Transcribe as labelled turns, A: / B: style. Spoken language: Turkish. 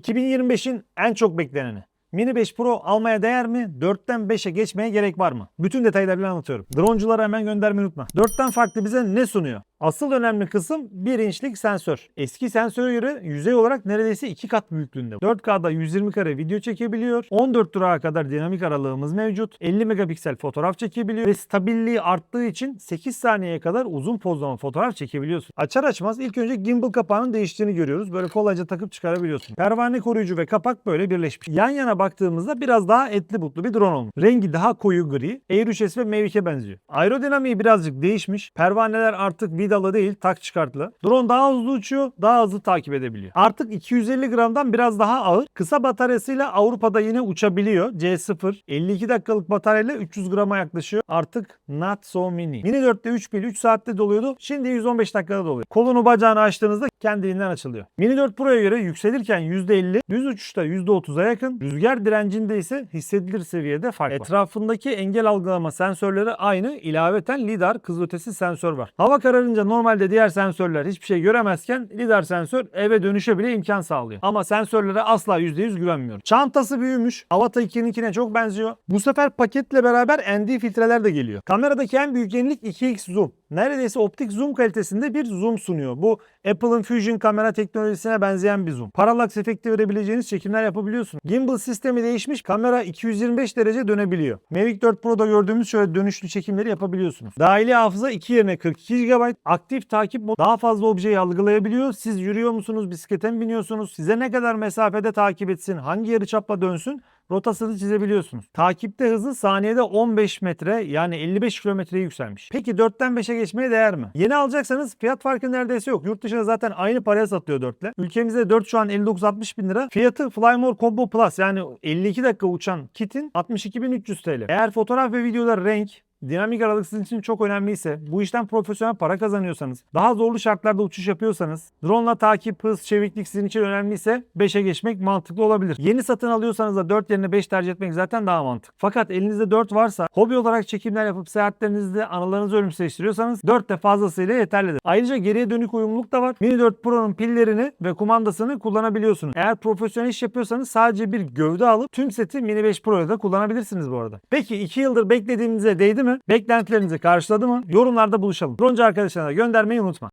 A: 2025'in en çok bekleneni. Mini 5 Pro almaya değer mi? 4'ten 5'e geçmeye gerek var mı? Bütün detaylarıyla anlatıyorum. Dronculara hemen göndermeyi unutma. 4'ten farklı bize ne sunuyor? Asıl önemli kısım 1 inçlik sensör. Eski sensöre göre yüzey olarak neredeyse 2 kat büyüklüğünde. 4K'da 120 kare video çekebiliyor. 14 durağa kadar dinamik aralığımız mevcut. 50 megapiksel fotoğraf çekebiliyor ve stabilliği arttığı için 8 saniyeye kadar uzun pozlama fotoğraf çekebiliyorsun. Açar açmaz ilk önce gimbal kapağının değiştiğini görüyoruz. Böyle kolayca takıp çıkarabiliyorsun. Pervane koruyucu ve kapak böyle birleşmiş. Yan yana baktığımızda biraz daha etli butlu bir drone olmuş. Rengi daha koyu gri. Air 3S ve Mavic'e benziyor. Aerodinamiği birazcık değişmiş. Pervaneler artık vidalı değil tak çıkartlı. Drone daha hızlı uçuyor, daha hızlı takip edebiliyor. Artık 250 gramdan biraz daha ağır. Kısa bataryasıyla Avrupa'da yine uçabiliyor. C0 52 dakikalık bataryayla 300 grama yaklaşıyor. Artık not so mini. Mini 4'te 3 pil 3 saatte doluyordu. Şimdi 115 dakikada doluyor. Kolunu bacağını açtığınızda kendiliğinden açılıyor. Mini 4 Pro'ya göre yükselirken %50, düz uçuşta %30'a yakın, rüzgar direncinde ise hissedilir seviyede fark var. Etrafındaki engel algılama sensörleri aynı, ilaveten lidar kızılötesi sensör var. Hava kararınca normalde diğer sensörler hiçbir şey göremezken lidar sensör eve dönüşe bile imkan sağlıyor. Ama sensörlere asla %100 güvenmiyorum. Çantası büyümüş, Avata 2'ninkine çok benziyor. Bu sefer paketle beraber ND filtreler de geliyor. Kameradaki en büyük yenilik 2x zoom. Neredeyse optik zoom kalitesinde bir zoom sunuyor. Bu Apple'ın Fusion kamera teknolojisine benzeyen bir zoom. Parallax efekti verebileceğiniz çekimler yapabiliyorsun. Gimbal sistemi değişmiş. Kamera 225 derece dönebiliyor. Mavic 4 Pro'da gördüğümüz şöyle dönüşlü çekimleri yapabiliyorsunuz. Dahili hafıza 2 yerine 42 GB. Aktif takip modu daha fazla objeyi algılayabiliyor. Siz yürüyor musunuz, bisiklete mi biniyorsunuz? Size ne kadar mesafede takip etsin, hangi yarıçapla dönsün rotasını çizebiliyorsunuz. Takipte hızı saniyede 15 metre yani 55 kilometreye yükselmiş. Peki 4'ten 5'e geçmeye değer mi? Yeni alacaksanız fiyat farkı neredeyse yok. Yurt dışında zaten aynı paraya satıyor 4 ile. Ülkemizde 4 şu an 59-60 bin lira. Fiyatı Flymore Combo Plus yani 52 dakika uçan kitin 62.300 TL. Eğer fotoğraf ve videoda renk, Dinamik aralık sizin için çok önemliyse, bu işten profesyonel para kazanıyorsanız, daha zorlu şartlarda uçuş yapıyorsanız, drone takip, hız, çeviklik sizin için önemliyse 5'e geçmek mantıklı olabilir. Yeni satın alıyorsanız da 4 yerine 5 tercih etmek zaten daha mantıklı. Fakat elinizde 4 varsa, hobi olarak çekimler yapıp seyahatlerinizde anılarınızı ölümsüzleştiriyorsanız 4 de fazlasıyla yeterlidir. Ayrıca geriye dönük uyumluluk da var. Mini 4 Pro'nun pillerini ve kumandasını kullanabiliyorsunuz. Eğer profesyonel iş yapıyorsanız sadece bir gövde alıp tüm seti Mini 5 Pro'ya da kullanabilirsiniz bu arada. Peki 2 yıldır beklediğinize değdi mi? Beklentilerinizi karşıladı mı? Yorumlarda buluşalım. Droncu arkadaşlarına göndermeyi unutma.